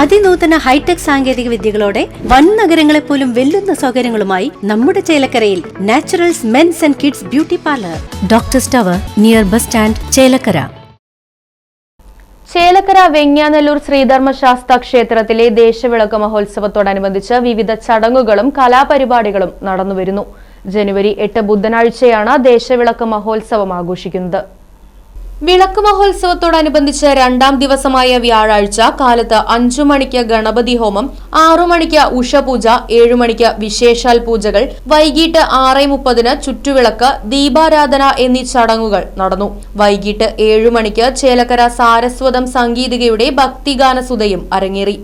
അതിനൂതന hi tech സാങ്കേതിക വിദ്യകളോടെ വൻ നഗരങ്ങളെ പോലും വെല്ലുന്ന സൗകര്യങ്ങളുമായി നമ്മുടെ ചേലക്കരയിൽ Naturals men's and kids beauty parlour. Doctor tower near bus stand Chelakkara. Chelakkara Venganallur Sree Dharma Sastha ക്ഷേത്രത്തിലെ ദേശവിളക്ക് മഹോത്സവത്തോടനുബന്ധിച്ച് വിവിധ ചടങ്ങുകളും കലാപരിപാടികളും നടന്നുവരുന്നു. ജനുവരി എട്ട് ബുധനാഴ്ചയാണ് ദേശവിളക്ക് മഹോത്സവം ആഘോഷിക്കുന്നത്. വിളക്ക് മഹോത്സവത്തോടനുബന്ധിച്ച് രണ്ടാം ദിവസമായ വ്യാഴാഴ്ച കാലത്ത് അഞ്ചു മണിക്ക് ഗണപതി ഹോമം ആറു മണിക്ക് ഉഷപൂജ ഏഴു മണിക്ക് വിശേഷാൽ പൂജകൾ വൈകിട്ട് ആറ് മുപ്പതിന് ചുറ്റുവിളക്ക് ദീപാരാധന എന്നീ ചടങ്ങുകൾ നടന്നു. വൈകിട്ട് ഏഴു മണിക്ക് ചേലക്കര സാരസ്വതം സംഗീതികയുടെ ഭക്തിഗാനസുതയും അരങ്ങേറി.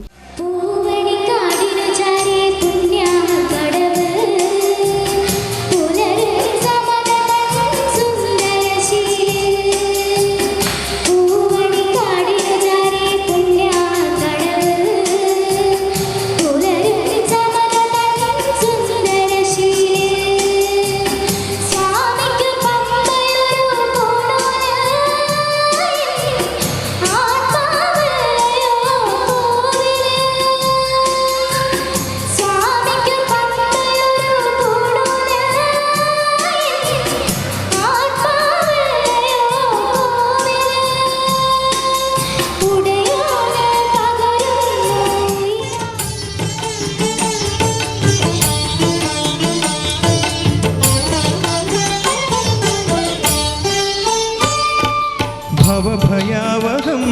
ഭവഭയാവഹം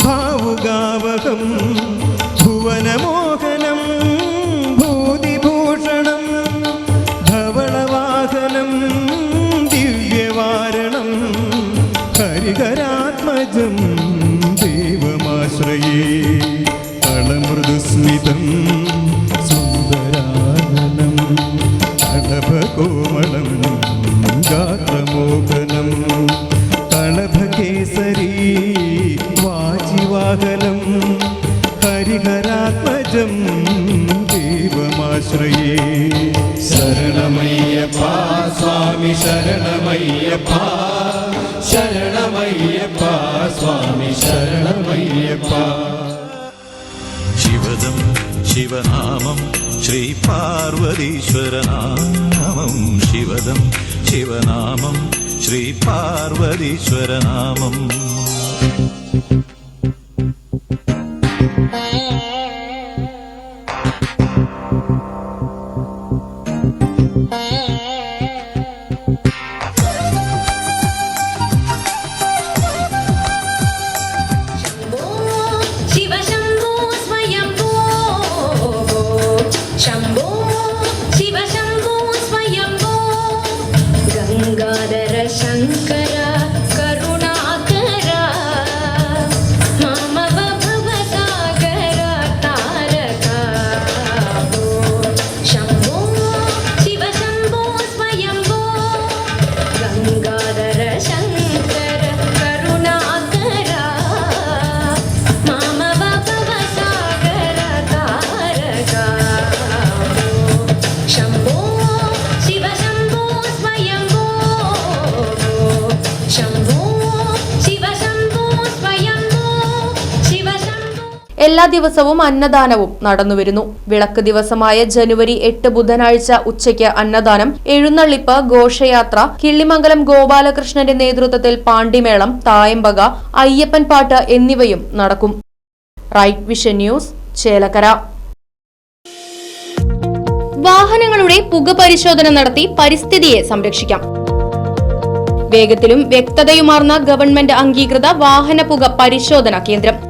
ഭാവുകാവഹം ഭുവനമോഹനം ഭൂതിഭൂഷണം ധവളവാഹനം ദിവ്യവാരണം ഹരിഹരാത്മജം ദേവമാശ്രയേ കളമൃദുസ്മിതം വാജിവാഹനം ഹരിഹരാത്മജം ദേവമാശ്രയേ. ശരണമയ്യപ്പ സ്വാമി ശരണമയ്യപ്പ ശരണമയ്യപ്പ സ്വാമി ശരണമയ്യപ്പ. ശിവദം ശിവനാമം ശ്രീ പാർവതീശ്വരനാമം. ശിവദം ശിവനാമം ശ്രീ പാർവതീശ്വരനാമം. Chambó. എല്ലാ ദിവസവും അന്നദാനവും നടന്നുവരുന്നു. വിളക്ക് ദിവസമായ ജനുവരി എട്ട് ബുധനാഴ്ച ഉച്ചയ്ക്ക് അന്നദാനം എഴുന്നള്ളിപ്പ് ഘോഷയാത്ര കിള്ളിമംഗലം ഗോപാലകൃഷ്ണന്റെ നേതൃത്വത്തിൽ പാണ്ടിമേളം തായമ്പക അയ്യപ്പൻ പാട്ട് എന്നിവയും നടക്കും. Right Vision News Chelakkara. വാഹനങ്ങളുടെ പുക പരിശോധന നടത്തി പരിസ്ഥിതിയെ സംരക്ഷിക്കാം. വേഗത്തിലും വ്യക്തതയുമാർന്ന ഗവൺമെന്റ് അംഗീകൃത വാഹന പുക പരിശോധന കേന്ദ്രം.